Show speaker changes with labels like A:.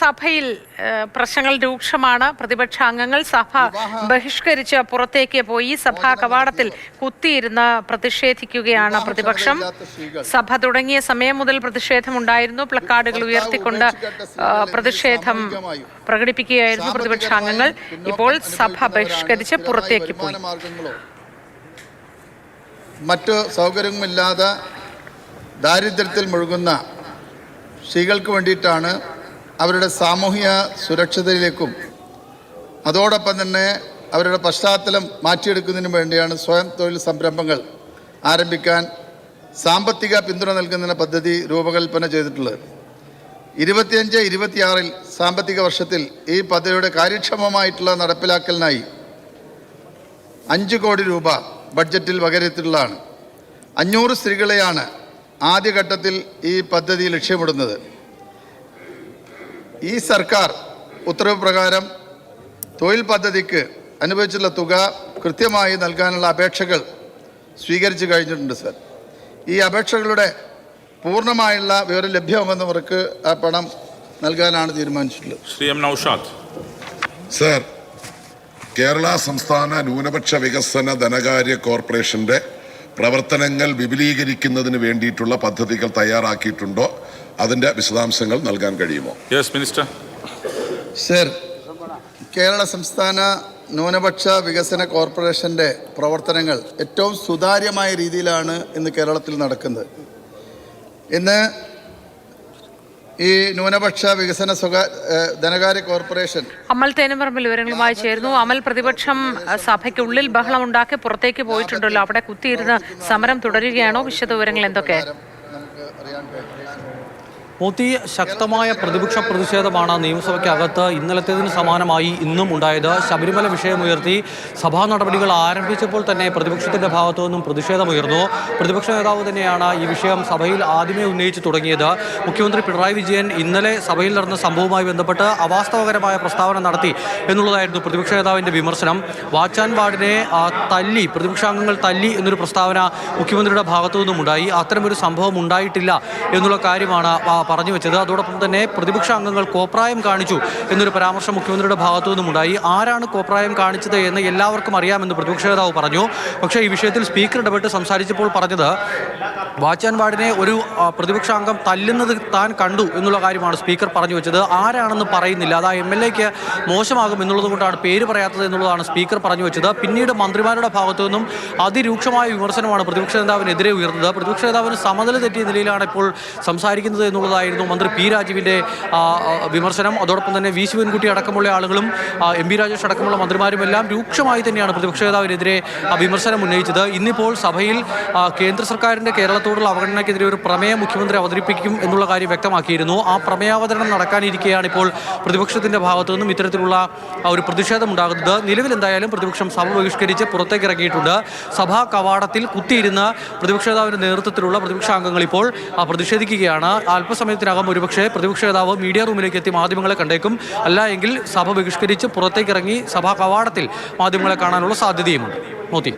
A: സഭയിൽ പ്രശ്നങ്ങൾ രൂക്ഷമാണ്. പ്രതിപക്ഷ അംഗങ്ങൾ സഭ ബഹിഷ്കരിച്ച് പുറത്തേക്ക് പോയി സഭാ കവാടത്തിൽ കുത്തിയിരുന്ന് പ്രതിഷേധിക്കുകയാണ് പ്രതിപക്ഷം. സഭ തുടങ്ങിയ സമയം മുതൽ പ്രതിഷേധമുണ്ടായിരുന്നു. പ്ലക്കാർഡുകൾ ഉയർത്തിക്കൊണ്ട് പ്രതിഷേധം പ്രകടിപ്പിക്കുകയായിരുന്നു പ്രതിപക്ഷ അംഗങ്ങൾ. ഇപ്പോൾ സഭ ബഹിഷ്കരിച്ച് പുറത്തേക്ക് പോയി.
B: മറ്റ് സൗകര്യവുമില്ലാതെ ദാരിദ്ര്യത്തിൽ മുഴുകുന്ന സ്ത്രീകൾക്ക് വേണ്ടിയിട്ടാണ് അവരുടെ സാമൂഹിക സുരക്ഷിതയിലേക്കും അതോടൊപ്പം തന്നെ അവരുടെ പശ്ചാത്തലം മാറ്റിയെടുക്കുന്നതിന് വേണ്ടിയാണ് സ്വയം തൊഴിൽ സംരംഭങ്ങൾ ആരംഭിക്കാൻ സാമ്പത്തിക പിന്തുണ നൽകുന്ന പദ്ധതി രൂപകൽപ്പന ചെയ്തിട്ടുള്ളത്. ഇരുപത്തിയഞ്ച് ഇരുപത്തിയാറിൽ സാമ്പത്തിക വർഷത്തിൽ ഈ പദ്ധതിയുടെ കാര്യക്ഷമമായിട്ടുള്ള നടപ്പിലാക്കലിനായി അഞ്ച് കോടി രൂപ ബഡ്ജറ്റിൽ വകരത്തിട്ടുള്ളതാണ് അഞ്ഞൂറ് സ്ത്രീകളെയാണ് ആദ്യഘട്ടത്തിൽ ഈ പദ്ധതി ലക്ഷ്യമിടുന്നത്. ഈ സർക്കാർ ഉത്തരവ് പ്രകാരം തൊഴിൽ പദ്ധതിക്ക് അനുവദിച്ചുള്ള തുക കൃത്യമായി നൽകാനുള്ള അപേക്ഷകൾ സ്വീകരിച്ചു കഴിഞ്ഞിട്ടുണ്ട് സർ. ഈ അപേക്ഷകളുടെ പൂർണമായുള്ള വിവരം ലഭ്യമാകുന്നവർക്ക് ആ പണം നൽകാനാണ് തീരുമാനിച്ചിട്ടുള്ളത്.
C: ശ്രീ എം നൌഷാദ്.
D: സർ കേരള സംസ്ഥാന ന്യൂനപക്ഷ വികസന ധനകാര്യ കോർപ്പറേഷന്റെ പ്രവർത്തനങ്ങൾ വിപുലീകരിക്കുന്നതിന് വേണ്ടിയിട്ടുള്ള പദ്ധതികൾ തയ്യാറാക്കിയിട്ടുണ്ടോ? അതിന്റെ വിശദാംശങ്ങൾ നൽകാൻ കഴിയുമോ?
C: യെസ് മിനിസ്റ്റർ
B: സർ കേരള സംസ്ഥാന ന്യൂനപക്ഷ വികസന കോർപ്പറേഷന്റെ പ്രവർത്തനങ്ങൾ ഏറ്റവും സുതാര്യമായ രീതിയിലാണ് ഇന്ന് കേരളത്തിൽ നടക്കുന്നത്. ഇന്ന് ഈ ന്യൂനപക്ഷ വികസന ധനകാര്യ കോർപ്പറേഷൻ
A: അമൽ തേനമ്പറമ്പിൽ വിവരങ്ങളുമായി ചേരുന്നു. അമൽ പ്രതിപക്ഷം സഭയ്ക്കുള്ളിൽ ബഹളം ഉണ്ടാക്കി പുറത്തേക്ക് പോയിട്ടുണ്ടല്ലോ. അവിടെ കുത്തിയിരുന്ന് സമരം തുടരുകയാണോ? വിശദ വിവരങ്ങൾ എന്തൊക്കെ?
B: നമുക്ക് അറിയാൻ
E: ശക്തമായ പ്രതിപക്ഷ പ്രതിഷേധമാണ് നിയമസഭയ്ക്കകത്ത് ഇന്നലത്തേതിന് സമാനമായി ഇന്നും ഉണ്ടായത്. ശബരിമല വിഷയമുയർത്തി സഭാ നടപടികൾ ആരംഭിച്ചപ്പോൾ തന്നെ പ്രതിപക്ഷത്തിന്റെ ഭാഗത്തു നിന്നും പ്രതിഷേധമുയർന്നു പ്രതിപക്ഷ നേതാവ് തന്നെയാണ് ഈ വിഷയം സഭയിൽ ആദ്യമേ ഉന്നയിച്ചു തുടങ്ങിയത്. മുഖ്യമന്ത്രി പിണറായി വിജയൻ ഇന്നലെ സഭയിൽ നടന്ന സംഭവവുമായി ബന്ധപ്പെട്ട് അവാസ്തവകരമായ പ്രസ്താവന നടത്തി എന്നുള്ളതായിരുന്നു പ്രതിപക്ഷ നേതാവിന്റെ വിമർശനം. വാച്ചാൻ വാർഡിനെ തല്ലി പ്രതിപക്ഷാംഗങ്ങൾ തല്ലി എന്നൊരു പ്രസ്താവന മുഖ്യമന്ത്രിയുടെ ഭാഗത്തു നിന്നും ഉണ്ടായി അത്തരമൊരു സംഭവം ഉണ്ടായിട്ടില്ല എന്നുള്ള കാര്യമാണ് പറഞ്ഞു വെച്ചത്. അതോടൊപ്പം തന്നെ പ്രതിപക്ഷ അംഗങ്ങൾ കോപ്രായം കാണിച്ചു എന്നൊരു പരാമർശം മുഖ്യമന്ത്രിയുടെ ഭാഗത്തു നിന്നുമുണ്ടായി ആരാണ് കോപ്രായം കാണിച്ചത് എന്ന് എല്ലാവർക്കും അറിയാമെന്ന് പ്രതിപക്ഷ നേതാവ് പറഞ്ഞു. പക്ഷേ ഈ വിഷയത്തിൽ സ്പീക്കർ ഇടപെട്ട് സംസാരിച്ചപ്പോൾ പറഞ്ഞത് വാച്ചാൻ വാർഡിനെ ഒരു പ്രതിപക്ഷാംഗം തല്ലുന്നത് താൻ കണ്ടു എന്നുള്ള കാര്യമാണ് സ്പീക്കർ പറഞ്ഞു വെച്ചത്. ആരാണെന്ന് പറയുന്നില്ല. അത് ആ എം എൽ എക്ക് മോശമാകും എന്നുള്ളത് കൊണ്ടാണ് പേര് പറയാത്തത് എന്നുള്ളതാണ് സ്പീക്കർ പറഞ്ഞു വെച്ചത്. പിന്നീട് മന്ത്രിമാരുടെ ഭാഗത്തു നിന്നും അതിരൂക്ഷമായ വിമർശനമാണ് പ്രതിപക്ഷ നേതാവിനെതിരെ ഉയർന്നത്. പ്രതിപക്ഷ നേതാവിന് സമനില തെറ്റിയ നിലയിലാണ് ഇപ്പോൾ സംസാരിക്കുന്നത് എന്നുള്ളതായിരുന്നു മന്ത്രി പി ആ, വിമർശനം. അതോടൊപ്പം തന്നെ വി ശിവൻകുട്ടി അടക്കമുള്ള ആളുകളും എം പി രാജേഷ് അടക്കമുള്ള മന്ത്രിമാരും എല്ലാം രൂക്ഷമായി തന്നെയാണ് പ്രതിപക്ഷ നേതാവിനെതിരെ വിമർശനം ഉന്നയിച്ചത്. ഇന്നിപ്പോൾ സഭയിൽ കേന്ദ്ര സർക്കാരിന്റെ സർക്കാരിന്റെ കേരളത്തോടുള്ള അവഗണനയ്ക്കെതിരെ ഒരു പ്രമേയം മുഖ്യമന്ത്രി അവതരിപ്പിക്കും എന്നുള്ള കാര്യം വ്യക്തമാക്കിയിരുന്നു. ആ പ്രമേയാവതരണം നടക്കാനിരിക്കെയാണ് ഇപ്പോൾ പ്രതിപക്ഷത്തിന്റെ ഭാഗത്തു നിന്നും ഇത്തരത്തിലുള്ള ഒരു പ്രതിഷേധം ഉണ്ടാകുന്നത് നിലവിൽ എന്തായാലും പ്രതിപക്ഷം സഭ ബഹിഷ്കരിച്ച് പുറത്തേക്ക് ഇറങ്ങിയിട്ടുണ്ട്. സഭാ കവാടത്തിൽ കുത്തിയിരുന്ന പ്രതിപക്ഷ നേതാവിന്റെ നേതൃത്വത്തിലുള്ള പ്രതിപക്ഷ അംഗങ്ങൾ ഇപ്പോൾ പ്രതിഷേധിക്കുകയാണ്. അല്പസമയത്തിനകം ഒരുപക്ഷെ പ്രതിപക്ഷ നേതാവ് മീഡിയ റൂമിലേക്ക് എത്തി മാധ്യമങ്ങളെ കണ്ടേക്കും. അല്ല എങ്കിൽ സഭ ബഹിഷ്കരിച്ച് പുറത്തേക്ക് ഇറങ്ങി സഭാ കവാടത്തിൽ മാധ്യമങ്ങളെ കാണാനുള്ള സാധ്യതയുമുണ്ട്. മോത്തി.